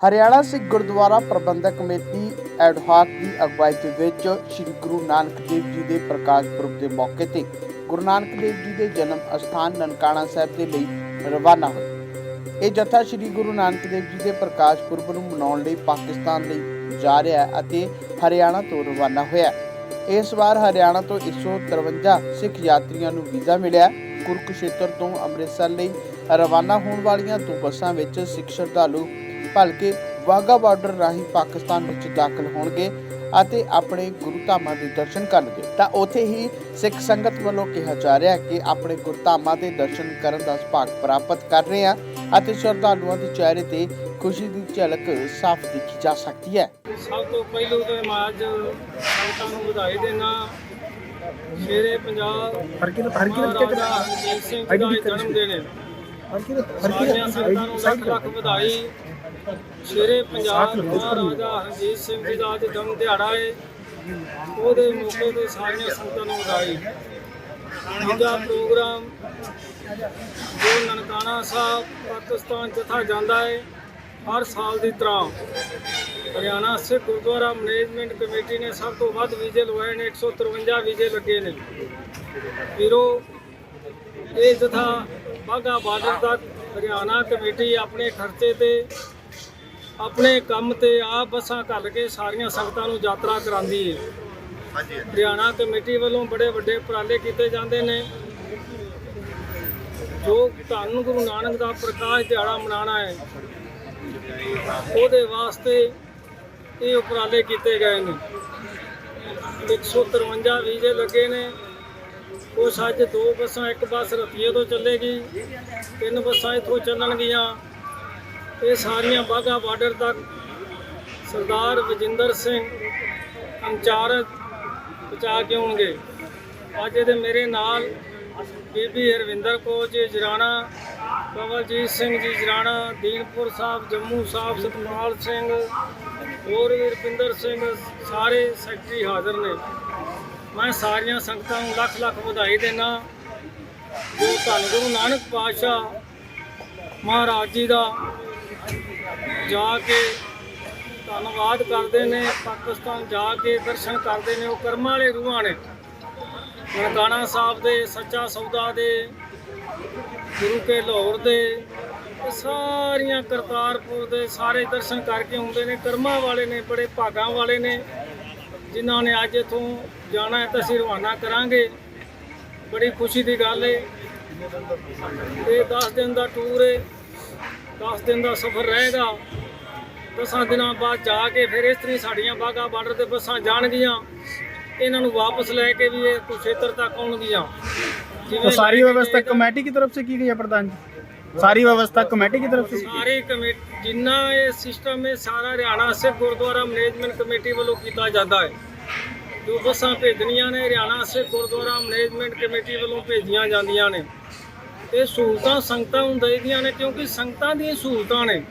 ਹਰਿਆਣਾ ਸਿੱਖ ਗੁਰਦੁਆਰਾ ਪ੍ਰਬੰਧਕ committee ad hoc ਦੀ ਅਗਵਾਈ ਦੇ ਵਿੱਚ ਸ੍ਰੀ ਗੁਰੂ ਨਾਨਕ ਦੇਵ ਜੀ ਦੇ ਪ੍ਰਕਾਸ਼ ਪੁਰਬ ਦੇ ਮੌਕੇ ਤੇ ਗੁਰੂ ਨਾਨਕ ਦੇਵ ਜੀ ਦੇ ਜਨਮ ਅਸਥਾਨ ਨਨਕਾਣਾ ਸਾਹਿਬ ਦੇ ਲਈ ਰਵਾਨਾ ਹੋਇਆ ਇਹ ਜਥਾ ਸ੍ਰੀ ਗੁਰੂ ਨਾਨਕ ਦੇਵ ਜੀ ਦੇ ਪ੍ਰਕਾਸ਼ ਪੁਰਬ ਨੂੰ ਮਨਾਉਣ ਲਈ ਪਾਕਿਸਤਾਨ ਲਈ ਜਾ ਰਿਹਾ ਹੈ ਅਤੇ ਹਰਿਆਣਾ ਤੋਂ ਰਵਾਨਾ ਹੋਇਆ। ਇਸ ਵਾਰ ਹਰਿਆਣਾ ਤੋਂ 153 ਸਿੱਖ ਯਾਤਰੀਆਂ ਨੂੰ ਵੀਜ਼ਾ ਮਿਲਿਆ। ਕੁਰਕਸ਼ੇਤਰ ਤੋਂ ਅੰਮ੍ਰਿਤਸਰ ਲਈ ਰਵਾਨਾ ਹੋਣ ਵਾਲੀਆਂ ਦੋ ਬੱਸਾਂ ਵਿੱਚ ਸਿੱਖ ਸ਼ਰਧਾਲੂ ਭਲਕੇ ਵਾਹਗਾ ਬਾਰਡਰ ਰਾਹੀਂ ਪਾਕਿਸਤਾਨ ਵਿੱਚ ਦਾਖਲ ਹੋਣਗੇ ਅਤੇ ਆਪਣੇ ਗੁਰੂ ਧਾਮਾਂ ਦੇ ਦਰਸ਼ਨ ਕਰਨਗੇ। ਤਾਂ ਉੱਥੇ ਹੀ ਸਿੱਖ ਸੰਗਤ ਵੱਲੋਂ ਕਿਹਾ ਜਾ ਰਿਹਾ ਹੈ ਕਿ ਆਪਣੇ ਗੁਰੂ ਧਾਮਾਂ ਦੇ ਦਰਸ਼ਨ ਕਰਨ ਦਾ ਸੁਭਾਗ ਪ੍ਰਾਪਤ ਕਰ ਰਹੇ ਆ ਅਤੇ ਸ਼ਰਧਾਲੂਆਂ ਦੇ ਚਿਹਰੇ ਤੇ ਖੁਸ਼ੀ ਦੀ ਝਲਕ ਸਾਫ਼ ਦੇਖੀ ਜਾ ਸਕਦੀ ਹੈ। ਸਭ ਤੋਂ ਪਹਿਲੂ ਤੇ ਮੈਂ ਅੱਜ ਸੰਗਤਾਂ ਨੂੰ ਵਧਾਈ ਦੇਣਾ ਸ਼ੇਰੇ ਪੰਜਾਬ ਮਹਾਰਾਜਾ ਰਣਜੀਤ ਸਿੰਘ ਜੀ ਦਾ ਜਨਮ ਦਿਨ ਹੈ। ਸਾਰੀਆਂ ਸੰਗਤਾਂ ਨੂੰ ਲੱਖ ਲੱਖ ਵਧਾਈ। ਸ਼ੇਰੇ ਪੰਜਾਬ ਮਹਾਰਾਜਾ ਹਰਜੀਤ ਸਿੰਘ ਜੀ ਦਾ ਅੱਜ ਜਨਮ ਦਿਹਾੜਾ ਹੈ ਉਹਦੇ ਮੌਕੇ ਤੇ ਸਾਰੀਆਂ ਸੰਗਤਾਂ ਨੂੰ ਵਧਾਈ। ਦੂਜਾ ਪ੍ਰੋਗਰਾਮ ਜੋ ਨਨਕਾਣਾ ਸਾਹਿਬ ਪਾਕਿਸਤਾਨ ਜਥਾ ਜਾਂਦਾ ਹੈ ਹਰ ਸਾਲ ਦੀ ਤਰ੍ਹਾਂ। ਹਰਿਆਣਾ, ਸਿੱਖ ਗੁਰਦੁਆਰਾ ਮੈਨੇਜਮੈਂਟ ਕਮੇਟੀ ਨੇ ਸਭ ਤੋਂ ਵੱਧ ਵੀਜ਼ੇ ਲਵਾਏ ਨੇ 153 ਵੀਜ਼ੇ ਲੱਗੇ ਨੇ। ਵੀਰੋ, ਇਹ ਜਥਾ ਬਾਗਾ ਬਾਰਡਰ ਤੱਕ ਹਰਿਆਣਾ ਕਮੇਟੀ ਆਪਣੇ ਖਰਚੇ ਤੇ ਆਪਣੇ ਕੰਮ ਤੇ ਆਪ ਬੱਸਾਂ ਘੱਲ ਕੇ ਸਾਰੀਆਂ ਸੰਗਤਾਂ ਨੂੰ ਯਾਤਰਾ ਕਰਾਉਂਦੀ ਹੈ। ਹਰਿਆਣਾ ਕਮੇਟੀ ਵੱਲੋਂ ਬੜੇ ਵੱਡੇ ਉਪਰਾਲੇ ਕੀਤੇ ਜਾਂਦੇ ਨੇ। ਜੋ ਧੰਨ ਗੁਰੂ ਨਾਨਕ ਦਾ ਪ੍ਰਕਾਸ਼ ਦਿਹਾੜਾ ਮਨਾਉਣਾ ਹੈ ਉਹਦੇ ਵਾਸਤੇ ਇਹ ਉਪਰਾਲੇ ਕੀਤੇ ਗਏ ਨੇ। 153 ਵੀਜ਼ੇ ਲੱਗੇ ਨੇ। ਕੁਛ ਅੱਜ ਦੋ ਬੱਸਾਂ ਇੱਕ ਬੱਸ ਰਤੀਏ ਤੋਂ ਚੱਲੇਗੀ ਤਿੰਨ ਬੱਸਾਂ ਇੱਥੋਂ ਚੱਲਣਗੀਆਂ। ਇਹ ਸਾਰੀਆਂ ਬਾਗਾ ਬਾਰਡਰ ਤੱਕ ਸਰਦਾਰ ਵਜਿੰਦਰ ਸਿੰਘ ਇੰਚਾਰਜ ਪਹੁੰਚਾ ਕੇ ਆਉਣਗੇ। ਅੱਜ ਇਹਦੇ ਮੇਰੇ ਨਾਲ ਬੀਬੀ ਹਰਵਿੰਦਰ ਕੌਰ ਜੀ ਜਰਾਣਾ, ਕਵਲਜੀਤ ਸਿੰਘ ਜੀ ਜਰਾਣਾ, ਦੀਨਪੁਰ ਸਾਹਿਬ, ਜੰਮੂ ਸਾਹਿਬ ਸਤਪਾਲ ਸਿੰਘ, ਹੋਰ ਵੀ ਰਪਿੰਦਰ ਸਿੰਘ, ਸਾਰੇ ਸੈਕਟਰੀ ਹਾਜ਼ਰ ਨੇ। ਮੈਂ ਸਾਰੀਆਂ ਸੰਗਤਾਂ ਨੂੰ ਲੱਖ ਲੱਖ ਵਧਾਈ ਦੇਣਾ ਜੋ ਧੰਨ ਗੁਰੂ ਨਾਨਕ ਪਾਤਸ਼ਾਹ ਮਹਾਰਾਜ ਜੀ ਦਾ ਜਾ ਕੇ ਧੰਨਵਾਦ ਕਰਦੇ ਨੇ, ਪਾਕਿਸਤਾਨ ਜਾ ਕੇ ਦਰਸ਼ਨ ਕਰਦੇ ਨੇ, ਉਹ ਕਰਮਾਂ ਵਾਲੇ ਰੂਹਾਂ ਨੇ। ਨਨਕਾਣਾ ਸਾਹਿਬ ਦੇ, ਸੱਚਾ ਸੌਦਾ ਦੇ, ਗੁਰੂ ਕੇ ਲਾਹੌਰ ਦੇ ਸਾਰੀਆਂ ਕਰਤਾਰਪੁਰ ਦੇ ਸਾਰੇ ਦਰਸ਼ਨ ਕਰਕੇ ਹੁੰਦੇ ਨੇ, ਕਰਮਾਂ ਵਾਲੇ ਨੇ, ਬੜੇ ਭਾਗਾਂ ਵਾਲੇ ਨੇ, ਜਿਨ੍ਹਾਂ ਨੇ ਅੱਜ ਇਥੋਂ ਜਾਣਾ ਹੈ ਤਾਂ ਅਸੀਂ ਰਵਾਨਾ ਕਰਾਂਗੇ। ਬੜੀ ਖੁਸ਼ੀ ਦੀ ਗੱਲ ਹੈ ਇਹ 10 ਦਿਨ ਦਾ ਟੂਰ ਹੈ 10 ਦਿਨ ਦਾ ਸਫ਼ਰ ਰਹੇਗਾ ਦਸਾਂ ਦਿਨਾਂ ਬਾਅਦ ਜਾ ਕੇ ਫਿਰ ਇਸ ਤਰ੍ਹਾਂ ਸਾਡੀਆਂ ਬਾਗਾ ਬਾਰਡਰ ਤੇ ਬੱਸਾਂ ਜਾਣਗੀਆਂ ਇਹਨਾਂ ਨੂੰ ਵਾਪਸ ਲੈ ਕੇ ਵੀ ਇਹ ਕੁਸ਼ੇਤਰ ਤੱਕ ਆਉਣਗੀਆਂ तो ਜਿਵੇਂ सारी ਲੈ ਕੇ व्यवस्था ਗਏ- कमेटी की तरफ से की गई है प्रधान जी सारी व्यवस्था कमेटी की तरफ से ਸਾਰੀ ਕਮੇਟੀ ਜਿੰਨਾ ਇਹ ਸਿਸਟਮ ਹੈ ਸਾਰਾ ਹਰਿਆਣਾ ਸਿੱਖ ਗੁਰਦੁਆਰਾ ਮੈਨੇਜਮੈਂਟ ਕਮੇਟੀ ਵੱਲੋਂ ਕੀਤਾ ਜਾਂਦਾ ਹੈ ਜੋ ਬੱਸਾਂ ਭੇਜਣੀਆਂ ਨੇ ਹਰਿਆਣਾ ਸਿੱਖ ਗੁਰਦੁਆਰਾ ਮੈਨੇਜਮੈਂਟ ਕਮੇਟੀ ਵੱਲੋਂ ਭੇਜੀਆਂ ਜਾਂਦੀਆਂ ਨੇ ਇਹ ਸਹੂਲਤਾਂ ਸੰਗਤਾਂ ਨੂੰ ਦੇਈਆਂ ਨੇ ਕਿਉਂਕਿ ਸੰਗਤਾਂ ਦੀਆਂ ਸਹੂਲਤਾਂ ਨੇ।